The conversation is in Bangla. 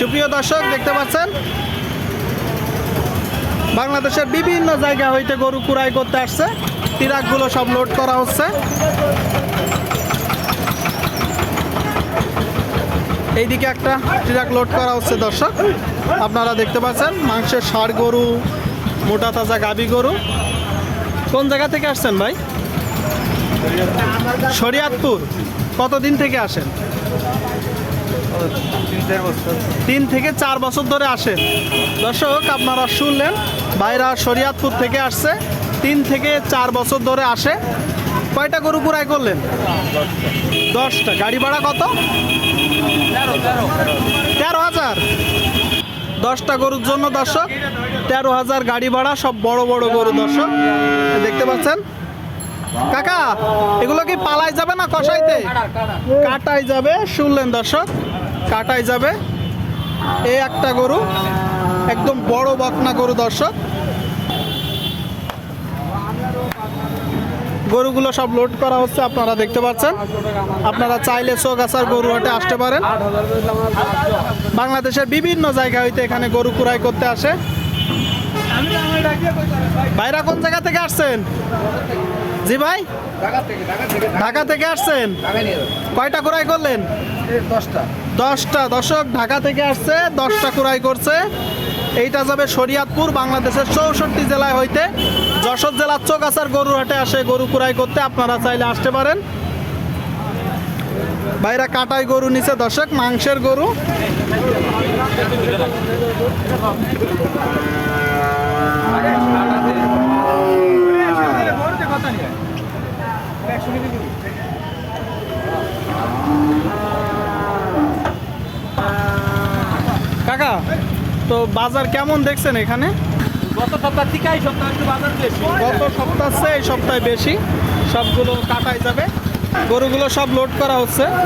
সুপ্রিয় দর্শক, দেখতে পাচ্ছেন? বাংলাদেশের বিভিন্ন জায়গা হইতে গরু কুড়াই করতে আসছে। ট্রাকগুলো সব লোড করা হচ্ছে। এইদিকে একটা ট্রাক লোড করা হচ্ছে দর্শক। আপনারা দেখতে পাচ্ছেন, মাংসের ষাড় গরু, মোটা তাজা গাবি গরু। কোন জায়গা থেকে আসছেন ভাই? শরিয়াতপুর। কতদিন থেকে আসেন? তিন থেকে চার বছর ধরে আসেন দর্শক, আপনারা শুনলেন ভাইরা শরিয়াতপুর থেকে আসছে। তিন থেকে চার বছর ধরে আসে। কয়টা গরু কুড়াই করলেন? দশটা। গাড়ি ভাড়া কত? তেরো হাজার। দশটা গরুর জন্য দর্শক, তেরো হাজার গাড়ি ভাড়া, সব বড় বড় গরু দর্শক। দেখতে পাচ্ছেন? কাকা, এগুলো কি পালাই যাবে না কষাইতে? কাটাই যাবে, শুনলেন দর্শক। কাটাই যাবে। এই একটা গরু একদম বড় বকনা গরু দর্শক। গরুগুলো সব লোড করা হচ্ছে আপনারা দেখতে পাচ্ছেন। আপনারা চাইলে চৌগাছার গরু হাটে আসতে পারেন। বাংলাদেশের বিভিন্ন জায়গা হইতে এখানে গরু কুড়াই করতে আসে। ভাইরা কোন জায়গা থেকে আসছেন? জি ভাই? ঢাকা থেকে আসছেন? কয়টা কুড়াই করলেন? দশটা। দশটা দশক ঢাকা থেকে আসছে, দশটা কুড়াই করছে। এইটা যাবে শরিয়াতপুর, বাংলাদেশের চৌষট্টি জেলায় হইতে। যশোর জেলার চৌগাছার গরুর হাটে আসে গরু কুড়াই করতে, আপনারা চাইলে আসতে পারেন। বাইরা কাটাই গরু নিচে দর্শক মাংসের গরু। কাকা তো বাজার কেমন দেখছেন এখানে? গত সপ্তাহ থেকে এই সপ্তাহ একটু বাজার বেশি। গত সপ্তাহ এই সপ্তাহে বেশি সবগুলো কাটাই যাবে। গরুগুলো সব লোড করা হচ্ছে।